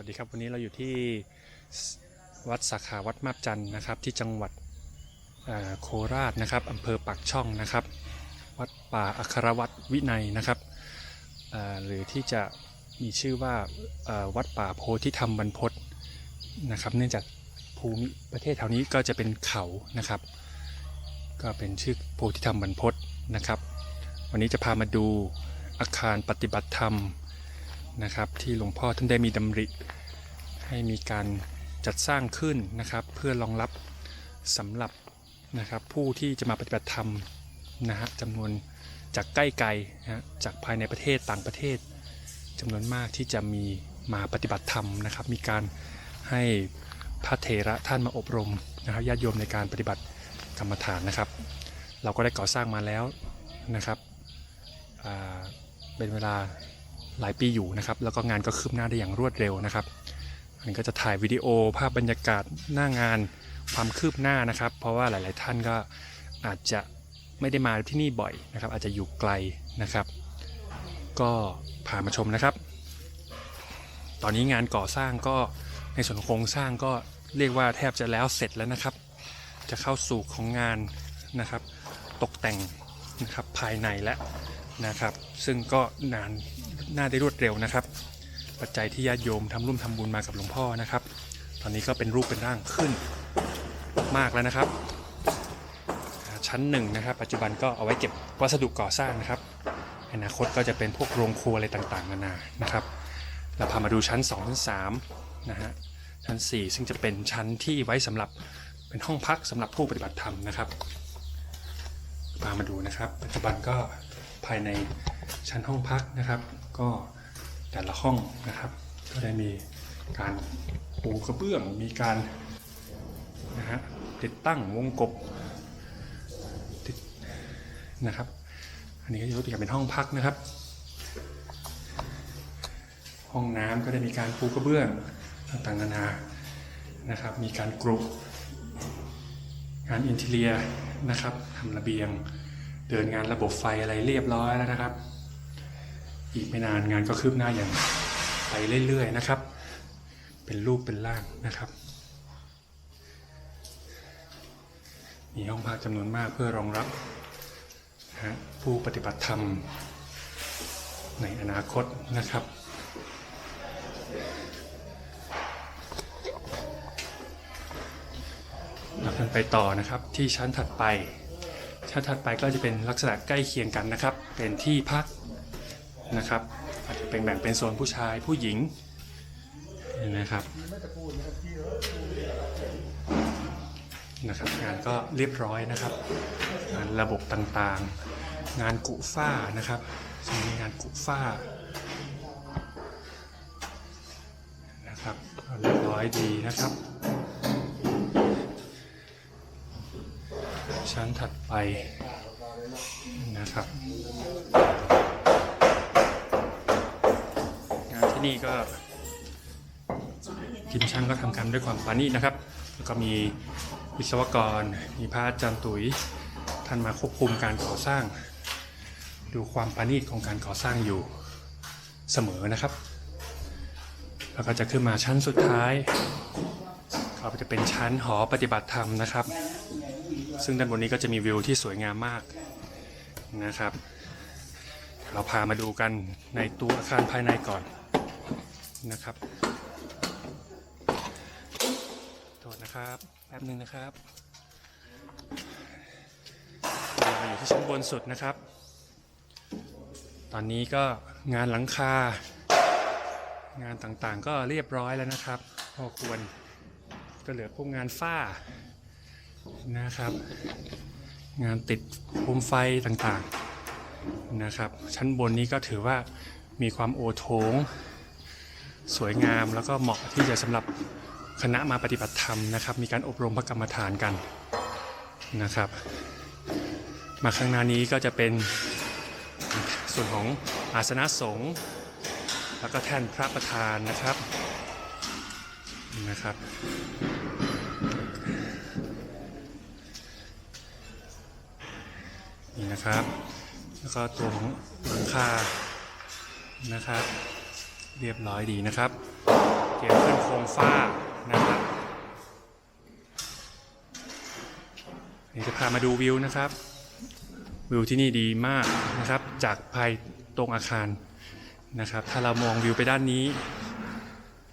วัสดีครับวันนี้เราอยู่ที่วัดสาขาวัดมาบจันทร์นะครับ ที่จังหวัดโคราชนะครับอำเภอปากช่องนะครับ วัดป่าอัครวัดวินัยนะครับหรือที่จะมีชื่อว่าวัดป่าโพธิธรรมบรรพตนะครับ เนื่องจากภูมิประเทศแถวนี้ก็จะเป็นเขานะครับ ก็เป็นชื่อโพธิธรรมบรรพตนะครับ วันนี้จะพามาดูอาคารปฏิบัติธรรม นะครับ ที่หลวงพ่อท่านได้มีดำริ ให้มีการจัดสร้างขึ้นนะครับ เพื่อรองรับสำหรับนะครับผู้ที่จะมาปฏิบัติธรรมนะฮะจำนวนจากใกล้ไกลนะฮะจากภายในประเทศต่างประเทศจำนวนมากที่จะมีมาปฏิบัติธรรมนะครับ มีการให้พระเถระท่านมาอบรมนะครับญาติโยมในการปฏิบัติกรรมฐานนะครับ เราก็ได้ก่อสร้างมาแล้วนะครับเป็นเวลา หลายปีอยู่นะครับ แล้วก็งานก็คืบหน้าได้อย่างรวดเร็วนะครับอันนี้ก็จะถ่ายวิดีโอภาพบรรยากาศหน้างานความคืบหน้านะครับ เพราะว่าหลาย ๆ ท่านก็อาจจะไม่ได้มาที่นี่บ่อยนะครับ อาจจะอยู่ไกลนะครับ ก็พามาชมนะครับ ตอนนี้งานก่อสร้างก็ในส่วนโครงสร้างก็เรียกว่าแทบจะแล้วเสร็จแล้วนะครับ จะเข้าสู่ของงานนะครับ ตกแต่งนะครับภายในและนะครับ ซึ่งก็นาน น่าได้รวดเร็วนะครับ ปัจจัยที่ญาติโยมทำร่วมทำบุญมากับหลวงพ่อนะครับ ตอนนี้ก็เป็นรูปเป็นร่างขึ้นมากแล้วนะครับ ชั้นหนึ่งนะครับ ปัจจุบันก็เอาไว้เก็บวัสดุก่อสร้างนะครับอนาคตก็จะเป็นพวกโรงครัวอะไรต่างๆนานานะครับ เราพามาดูชั้น 2 ชั้น3นะฮะ ชั้น 4 ซึ่งจะเป็นชั้นที่ไว้สำหรับเป็นห้องพักสำหรับผู้ปฏิบัติธรรมนะครับ พามาดูนะครับ ปัจจุบันก็ภายในชั้นห้องพักนะครับ ก็แต่ละห้องนะครับ ก็ได้มีการปูกระเบื้องมีการนะฮะติดตั้งวงกบติดนะครับ อันนี้ก็ยกตัวอย่างเป็นห้องพักนะครับ ห้องน้ำก็ได้มีการปูกระเบื้องต่างๆนานานะครับ มีการกรุงานอินเทเลียนะครับทำระเบียง เดินงานระบบไฟอะไรเรียบร้อยแล้วนะครับ อีกไม่นานงานก็คืบหน้าอย่างไปเรื่อย ๆ นะครับ เป็นรูปเป็นร่างนะครับมีห้องพักจำนวนมากเพื่อรองรับนะผู้ปฏิบัติธรรมในอนาคตนะครับ เรากันไปต่อนะครับที่ชั้นถัดไป ชั้นถัดไปก็จะเป็นลักษณะใกล้เคียงกันนะครับ เป็นที่พัก นะครับ อาจจะเป็นแบ่งเป็นโซนผู้ชายผู้หญิงนะครับนะครับงานก็เรียบร้อยนะครับงานระบบต่างๆ งานกุฝ้านะครับจะมีงานกุฝ้านะครับเรียบร้อยดีนะครับ ชั้นถัดไปนะครับ งาน ที่นี่ก็ทีมช่างก็ทำการด้วยความปาณีตนะครับ แล้วก็มีวิศวกร มีพระอาจารย์ตุ๋ย ท่านมาควบคุมการก่อสร้าง ดูความปาณีตของการก่อสร้างอยู่เสมอนะครับ แล้วก็จะขึ้นมาชั้นสุดท้ายก็จะเป็นชั้นหอปฏิบัติธรรมนะครับ ซึ่งด้านบนนี้ก็จะมีวิวที่สวยงามมากนะครับ เราพามาดูกันในตัวอาคารภายในก่อน นะครับโทษนะครับ แป๊บหนึ่งนะครับเรามาอยู่ที่ชั้นบนสุดนะครับ ตอนนี้ก็งานหลังคา งานต่างๆก็เรียบร้อยแล้วนะครับ พอควรก็เหลือพวกงานฝ้านะครับ งานติดโคมไฟต่างๆนะครับ ชั้นบนนี้ก็ถือว่ามีความโอโถง สวยงามแล้วก็เหมาะที่จะสำหรับคณะมาปฏิบัติธรรมนะครับ มีการอบรมพระกรรมฐานกันนะครับ มาข้างหน้านี้ก็จะเป็นส่วนของอาสนะสงฆ์แล้วก็แท่นพระประธานนะครับนะครับ นี่นะครับ แล้วก็ตัวของหลังคานะครับ เรียบร้อยดีนะครับเตรียมขึ้นโครงฝ้านะครับนี่จะพามาดูวิวนะครับ วิวที่นี่ดีมากนะครับ จากภายตรงอาคารนะครับ ถ้าเรามองวิวไปด้านนี้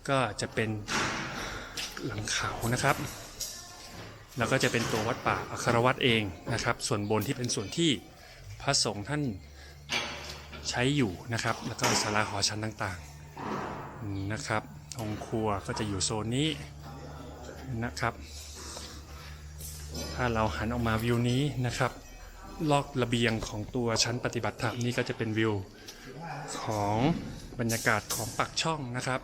ก็จะเป็นหลังเขานะครับ แล้วก็จะเป็นตัววัดป่าอัครวัตเองนะครับ ส่วนบนที่เป็นส่วนที่พระสงฆ์ท่านใช้อยู่นะครับ แล้วก็ศาลาหอชั้นต่างๆ นะครับห้องครัวก็จะอยู่โซนนี้นะครับ ถ้าเราหันออกมาวิวนี้นะครับ ลอกระเบียงของตัวชั้นปฏิบัติธรรมนี่ก็จะเป็นวิวของบรรยากาศของปากช่องนะครับ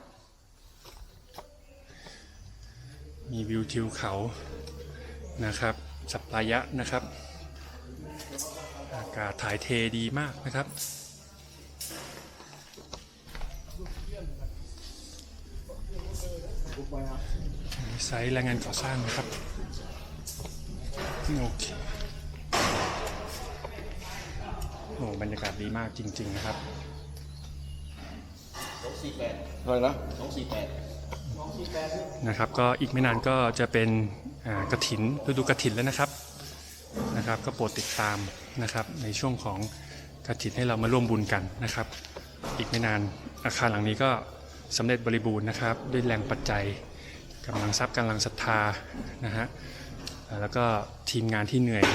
มีวิวทิวเขานะครับ สัปปายะนะครับ อากาศถ่ายเทดีมากนะครับ ไซต์แรงงานก่อสร้างนะครับ โอเคโอ้บรรยากาศดีมากจริง ๆ นะครับอะไรนะนะครับ ก็อีกไม่นานก็จะเป็นอ่ากระถินฤดูกระถินแล้วนะครับนะครับ ก็โปรดติดตามนะครับ ในช่วงของกระถินให้เรามาร่วมบุญกันนะครับ อีกไม่นานอาคารหลังนี้ก็ สำเร็จบริบูรณ์นะครับ ด้วยแรงปัจจัยกำลังทรัพย์กำลังศรัทธานะฮะแล้วก็ทีมงานที่เหนื่อย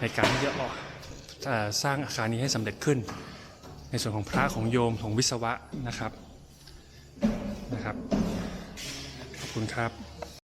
ในการที่จะออกสร้างอาคารนี้ให้สำเร็จขึ้น ในส่วนของพระของโยมของวิศวะนะครับนะครับ ขอบคุณครับ